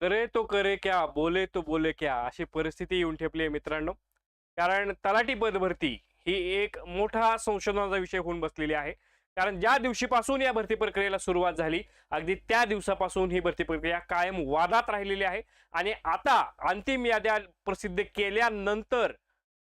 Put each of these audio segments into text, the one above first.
करे तो करे क्या बोले तो बोले क्या अशी परिस्थिती येऊन ठेपली आहे मित्रांनो. कारण तलाठी पद भरती ही एक मोठा संशोधनाचा विषय होऊन बसलेली आहे. कारण ज्या दिवशीपासून या भरती प्रक्रियेला सुरुवात झाली अगदी त्या दिवसापासून ही भरती प्रक्रिया कायम वादात राहिलेली आहे. आणि आता अंतिम याद्या प्रसिद्ध केल्यानंतर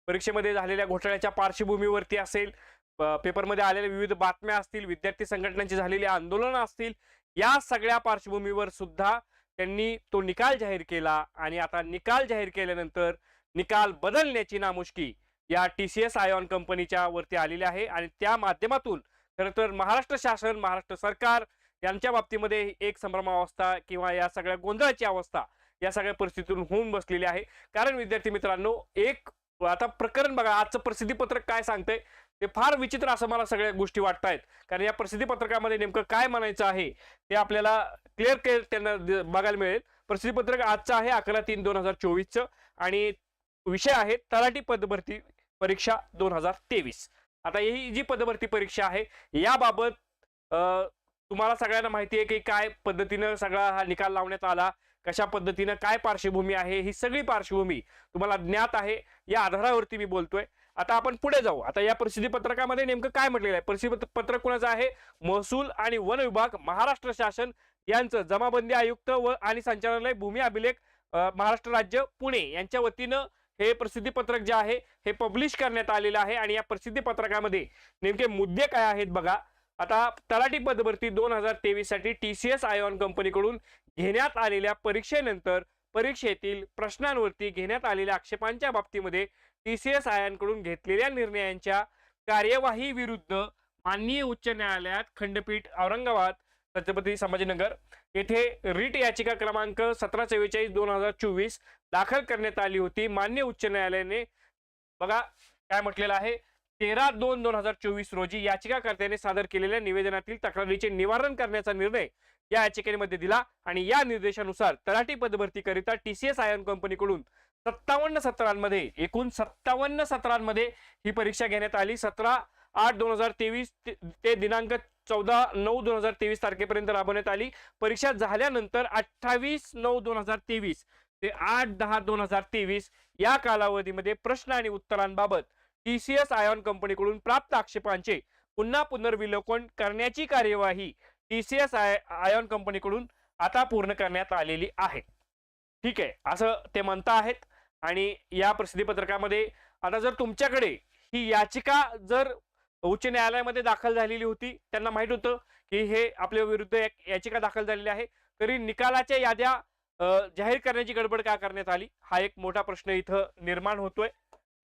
परीक्षेमध्ये झालेल्या घोटाळ्याच्या पार्श्वभूमीवरती असेल पेपरमध्ये आलेल्या विविध बातम्या असतील विद्यार्थी संघटनांची झालेली आंदोलनं असतील या सगळ्या पार्श्वभूमीवर सुद्धा त्यांनी तो निकाल जाहीर केला आणि आता निकाल जाहीर केल्यानंतर निकाल बदलण्याची नामुष्की या टी सी एस आयॉन कंपनीच्या वरती आलेली आहे आणि त्या माध्यमातून खरं तर महाराष्ट्र शासन महाराष्ट्र सरकार यांच्या बाबतीमध्ये एक संभ्रमावस्था किंवा या सगळ्या गोंधळाची अवस्था या सगळ्या परिस्थितीतून होऊन बसलेली आहे. कारण विद्यार्थी मित्रांनो एक आता प्रकरण बघा आजचं प्रसिद्धीपत्रक काय सांगतंय? ते फार विचित्र असं मला सगळ्या गोष्टी वाटतायत कारण या प्रसिद्धीपत्रकामध्ये नेमकं काय म्हणायचं आहे ते आपल्याला क्लिअर क्लिअर त्यांना द- बघायला मिळेल. प्रसिद्धीपत्रक आजचं आहे अकरा तीन दोन हजार चोवीसचं. आणि विषय आहे तलाठी पदभरती परीक्षा दोन हजार तेवीस. आता ही जी पदभरती परीक्षा आहे याबाबत तुम्हाला सगळ्यांना माहिती आहे की काय पद्धतीनं सगळा हा निकाल लावण्यात आला. कशा पद्धतीनं काय पार्श्वभूमी आहे ही सगळी पार्श्वभूमी तुम्हाला ज्ञात आहे. या आधारावरती मी बोलतोय. आता आपण पुढे जाऊ. आता या प्रसिद्धी पत्रकामध्ये नेमकं काय म्हटलेलं आहे? प्रसिद्धी पत्रक कुणाचं आहे? महसूल आणि वन विभाग महाराष्ट्र शासन यांचं जमाबंदी आयुक्त व आणि संचालनालय भूमी अभिलेख महाराष्ट्र राज्य पुणे यांच्या वतीनं हे प्रसिद्धी पत्रक जे आहे हे पब्लिश करण्यात आलेलं आहे. आणि या प्रसिद्धी पत्रकामध्ये नेमके मुद्दे काय आहेत बघा. आता तलाठी पदभरती दोन हजार तेवीससाठी टी सी एस आयॉन कंपनीकडून घेण्यात आलेल्या परीक्षेनंतर परीक्षेतील प्रश्नांवरती घेण्यात आलेल्या आक्षेपांच्या बाबतीमध्ये टी सी एस आयांकडून घेतलेल्या निर्णयांच्या कार्यवाही विरुद्ध माननीय उच्च न्यायालयात खंडपीठ औरंगाबाद छत्रपती संभाजीनगर येथे रिट याचिका क्रमांक सतरा चव्वेचाळीस दोन हजार चोवीस दाखल करण्यात आली होती. मान्य उच्च न्यायालयाने बघा काय म्हटलेलं आहे. तेरा दोन दोन हजार चोवीस रोजी याचिकाकर्त्याने सादर केलेल्या निवेदनातील तक्रारीचे निवारण करण्याचा निर्णय या याचिकेमध्ये दिला आणि या निर्देशानुसार तलाठी पदभरतीकरिता टीसीएस आयन कंपनीकडून सत्तावन्न सत्रांमध्ये एकूण सत्तावन्न सत्रांमध्ये ही परीक्षा घेण्यात आली. सतरा आठ दोन हजार तेवीस ते दिनांक चौदा नऊ दोन हजार तेवीस तारखेपर्यंत राबवण्यात आली. परीक्षा झाल्यानंतर अठ्ठावीस नऊ दोन हजार तेवीस ते आठ दहा दोन हजार तेवीस या कालावधीमध्ये प्रश्न आणि उत्तरांबाबत टी सी एस आयॉन कंपनीकडून प्राप्त आक्षेपांचे पुन्हा पुनर्विलोकन करण्याची कार्यवाही T C S I iON कंपनीकडून आता पूर्ण करण्यात आलेली आहे. ठीक आहे असं ते म्हणता आहेत. आणि या प्रसिद्धी पत्रकामध्ये आता जर तुमच्याकडे ही याचिका जर उच्च न्यायालयामध्ये दाखल झालेली होती त्यांना माहीत होतं की हे आपल्या विरुद्ध एक याचिका दाखल झालेली आहे. तरी निकालाच्या याद्या जाहीर करण्याची गडबड का करण्यात आली? हा एक मोठा प्रश्न इथं निर्माण होतोय.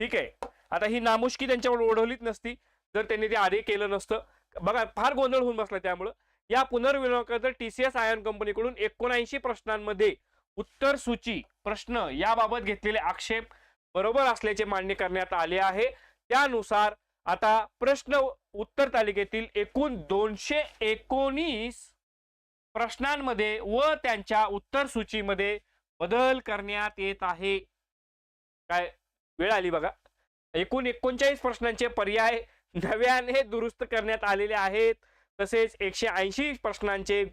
ठीक आहे आता ही नामुष्की त्यांच्यावर ओढवलीच नसती. जर त्यांनी ते आधी केलं नसतं. बघा फार गोंधळ होऊन बसला त्यामुळं. या पुनर्विलोकात टी सी एस आयन कंपनीकडून एकोणऐंशी प्रश्नांमध्ये उत्तर सूची प्रश्न याबाबत घेतलेले आक्षेप बरोबर असल्याचे मान्य करण्यात आले आहे. त्यानुसार आता प्रश्न उत्तर तालिकेतील एकूण दोनशे एकोणीस प्रश्नांमध्ये व त्यांच्या उत्तर सूचीमध्ये बदल करण्यात येत आहे. काय? वेळ आली बघा. एकूण एकोणचाळीस प्रश्नांचे पर्याय नव्याने दुरुस्त करण्यात आलेले आहेत. तसेच एकशे ऐंशी प्रश्नांचे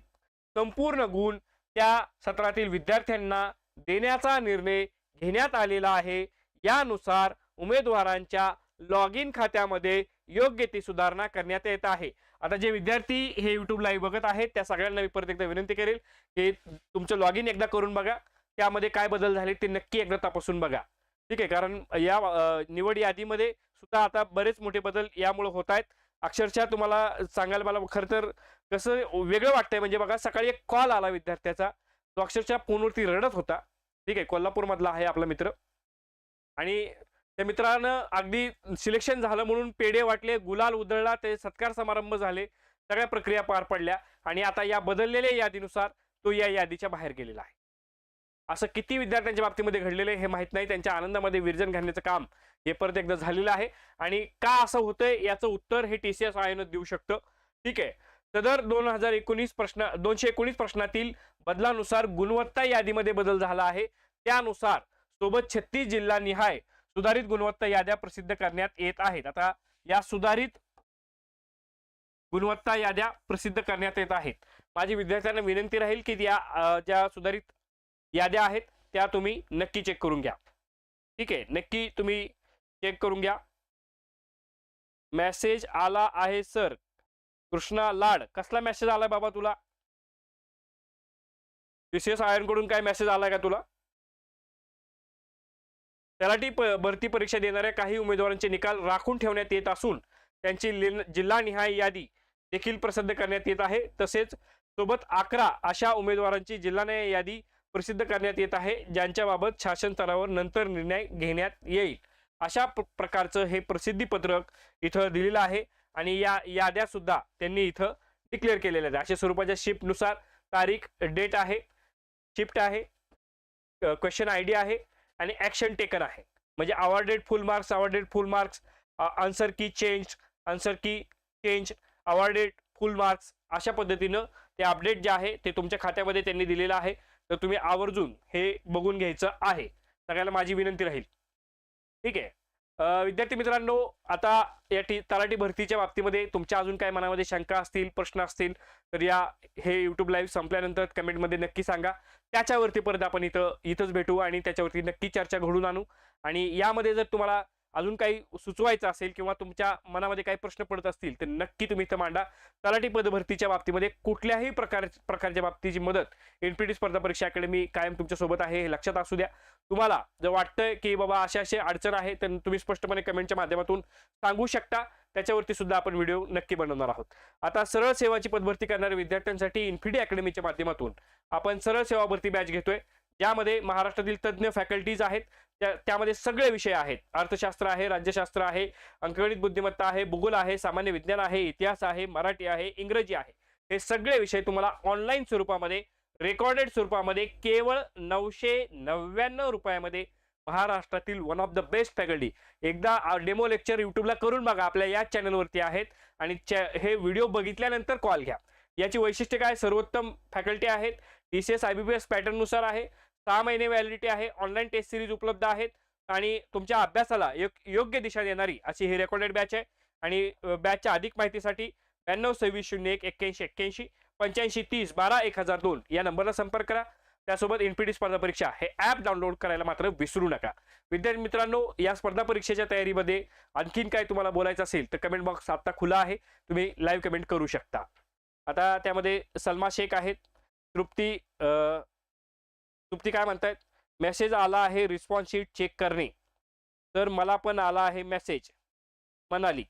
संपूर्ण गुण त्या सत्रातील विद्यार्थ्यांना देण्याचा निर्णय घेण्यात आलेला आहे. यानुसार उमेदवारांच्या लॉग इन खात्यामध्ये योग्य ती सुधारणा करण्यात येत आहे. आता जे विद्यार्थी हे युट्यूब लाईव्ह बघत आहेत त्या सगळ्यांना मी परत एकदा विनंती करेल की तुमचं लॉग इन एकदा करून बघा. त्यामध्ये काय बदल झाले ते नक्की एकदा तपासून बघा. ठीक आहे कारण या निवड यादीमध्ये सुद्धा आता बरेच मोठे बदल यामुळे होत आहेत. अक्षरशः तुम्हाला सांगायला मला खरं तर कसं वेगळं वाटतंय. म्हणजे बघा सकाळी एक कॉल आला विद्यार्थ्याचा. तो अक्षरशः फोनवरती रडत होता. ठीक आहे कोल्हापूरमधला आहे आपला मित्र. आणि त्या मित्रानं अगदी सिलेक्शन झालं म्हणून पेढे वाटले गुलाल उधळला ते सत्कार समारंभ झाले सगळ्या प्रक्रिया पार पडल्या. आणि आता या बदललेल्या यादीनुसार तो या यादीच्या बाहेर गेलेला आहे. असं किती विद्यार्थ्यांच्या बाबतीमध्ये घडलेलं आहे हे माहीत नाही. त्यांच्या आनंदामध्ये विरजन घालण्याचं काम हे परत एकदा झालेलं आहे. आणि का असं होतंय याचं उत्तर हे टी सी एस आयोनच देऊ शकतं. ठीक आहे. सदर दोन हजार एकोणीस प्रश्न दोनशे एकोणीस प्रश्नातील बदलानुसार गुणवत्ता यादीमध्ये बदल झाला आहे. त्यानुसार सोबत छत्तीस जिल्हा निहाय सुधारित गुणवत्ता याद्या प्रसिद्ध करण्यात येत आहेत. आता या सुधारित गुणवत्ता याद्या प्रसिद्ध करण्यात येत आहेत. माझी विद्यार्थ्यांना विनंती राहील की या ज्या सुधारित याद्या आहेत त्या तुम्ही नक्की चेक करून घ्या. ठीक आहे. नक्की तुम्ही चेक करून घ्या. मेसेज आला आहे सर कृष्णा लाड कसला मेसेज आलाय बाबा तुला? विशेष आयनकडून काय मेसेज आलाय का तुला? तलाठी प भरती परीक्षा देणाऱ्या काही उमेदवारांचे निकाल राखून ठेवण्यात येत असून त्यांची जिल्हानिहाय यादी देखील प्रसिद्ध करण्यात येत आहे. तसेच सोबत अकरा अशा उमेदवारांची जिल्हानिहाय यादी प्रसिद्ध करण्यात येत आहे ज्यांच्याबाबत शासन स्तरावर नंतर निर्णय घेण्यात येईल. अशा प्र- प्रकारचं हे प्रसिद्धी पत्रक इथं दिलेलं आहे. आणि या याद्या सुद्धा त्यांनी इथं डिक्लेअर केलेल्या आहेत. अशा स्वरूपाच्या शिफ्टनुसार तारीख डेट आहे शिफ्ट आहे क्वेश्चन आय डी आहे आणि ॲक्शन टेकन आहे. म्हणजे awarded full marks awarded full marks answer key change answer key change awarded full marks अशा पद्धतीनं ते अपडेट जे आहे ते तुमच्या खात्यामध्ये त्यांनी दिलेलं आहे. तर तुम्ही आवर्जून हे बघून घ्यायचं आहे. सगळ्याला माझी विनंती राहील. ठीक आहे. विद्यार्थी मित्रांनो आता या टी तलाठी भरतीच्या बाबतीमध्ये तुमच्या अजून काय मनामध्ये शंका असतील प्रश्न असतील तर या हे यूट्यूब लाईव्ह संपल्यानंतर कमेंटमध्ये नक्की सांगा. त्याच्यावरती परत आपण इथं इथंच भेटू आणि त्याच्यावरती नक्की चर्चा घडून आणू. आणि यामध्ये जर तुम्हाला अजून काही सुचवायचं असेल किंवा तुमच्या मनामध्ये काही प्रश्न पडत असतील तर नक्की तुम्ही इथं मांडा. तलाठी पदभरतीच्या बाबतीमध्ये कुठल्याही प्रकार प्रकारच्या बाबतीची मदत एनपीटी स्पर्धा परीक्षा अकॅडमी कायम तुमच्यासोबत आहे हे लक्षात असू द्या. तुम्हाला जर वाटतंय की बाबा अशा असे अडचण आहे तर तुम्ही स्पष्टपणे कमेंटच्या माध्यमातून सांगू शकता. त्याच्यावरती सुद्धा आपण व्हिडिओ नक्की बनवणार आहोत. आता सरळ सेवाची पदभरती करणाऱ्या विद्यार्थ्यांसाठी इन्फिडी अकॅडमीच्या माध्यमातून आपण सरळ सेवा भरती बॅच घेतोय. यामध्ये महाराष्ट्रातील तज्ज्ञ फॅकल्टीज आहेत. त्या त्यामध्ये सगळे विषय आहेत. अर्थशास्त्र आहे राज्यशास्त्र आहे अंकगणित बुद्धिमत्ता आहे भूगोल आहे सामान्य विज्ञान आहे इतिहास आहे मराठी आहे इंग्रजी आहे. हे सगळे विषय तुम्हाला ऑनलाईन स्वरूपामध्ये रेकॉर्डेड स्वरूपामध्ये केवळ नऊशे नव्याण्णव रुपयामध्ये महाराष्ट्रातील one of the best faculty एकदा डेमो लेक्चर युट्यूबला करून बघा. आपल्या याच चॅनलवरती आहेत. आणि हे व्हिडिओ बघितल्यानंतर कॉल घ्या. याची वैशिष्ट्य काय? सर्वोत्तम फॅकल्टी आहेत. T C S I B P S पॅटर्ननुसार आहे. सहा महिने व्हॅलिडिटी आहे ऑनलाईन टेस्ट सिरीज उपलब्ध आहेत आणि तुमच्या अभ्यासाला योग योग्य दिशा देणारी अशी ही रेकॉर्डेड बॅच आहे. आणि बॅचच्या अधिक माहितीसाठी ब्याण्णव सव्वीस शून्य एक एक्क्याऐंशी एक्क्याऐंशी पंच्याऐंशी तीस बारा एक हजार दोन या नंबरला संपर्क करा. त्यासोबत एनपीटी स्पर्धा परीक्षा हे ॲप डाउनलोड करायला मात्र विसरू नका. विद्यार्थी मित्रांनो या स्पर्धा परीक्षेच्या तयारीमध्ये आणखीन काय तुम्हाला बोलायचं असेल तर कमेंट बॉक्स आत्ता खुला आहे. तुम्ही लाईव्ह कमेंट करू शकता. आता त्यामध्ये सलमा शेख आहेत. तृप्ती अं, काय म्हणतायत मेसेज आला आहे रिस्पॉन्स शीट चेक करणे. तर मला पण आला आहे मेसेज मनाली.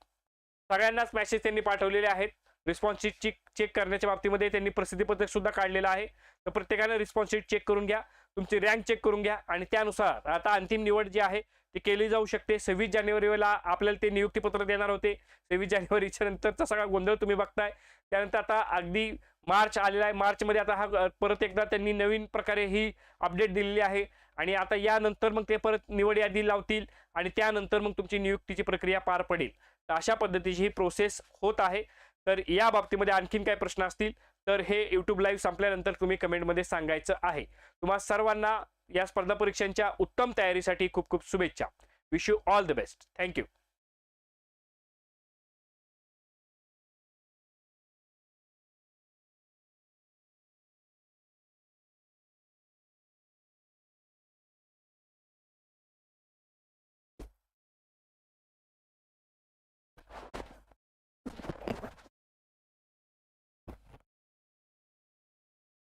सगळ्यांनाच मेसेज त्यांनी पाठवलेले आहेत. रिस्पॉन्स शीट चेक चेक करण्याच्या बाबतीमध्ये त्यांनी प्रसिद्धीपत्रक सुद्धा काढलेलं आहे. तर प्रत्येकाने रिस्पॉन्स शीट चेक करून घ्या. तुमची रँक चेक करून घ्या. आणि त्यानुसार आता अंतिम निवड जी आहे ती केली जाऊ शकते. सव्वीस जानेवारीला आपल्याला ते नियुक्तीपत्र देणार होते. सव्वीस जानेवारीच्या नंतरचा सगळा गोंधळ तुम्ही बघताय. त्यानंतर आता अगदी मार्च आलेला आहे. मार्चमध्ये आता हा परत एकदा त्यांनी नवीन प्रकारे ही अपडेट दिलेली आहे. आणि आता यानंतर मग ते परत निवड यादी लावतील आणि त्यानंतर मग तुमची नियुक्तीची प्रक्रिया पार पडेल. तर अशा पद्धतीची ही प्रोसेस होत आहे. तर या बाबतीमध्ये आणखीन काय प्रश्न असतील तर हे यूट्यूब लाईव्ह संपल्यानंतर तुम्ही कमेंटमध्ये सांगायचं आहे. तुम्हा सर्वांना या स्पर्धा परीक्षांच्या उत्तम तयारीसाठी खूप खूप शुभेच्छा. Wish you all the best thank you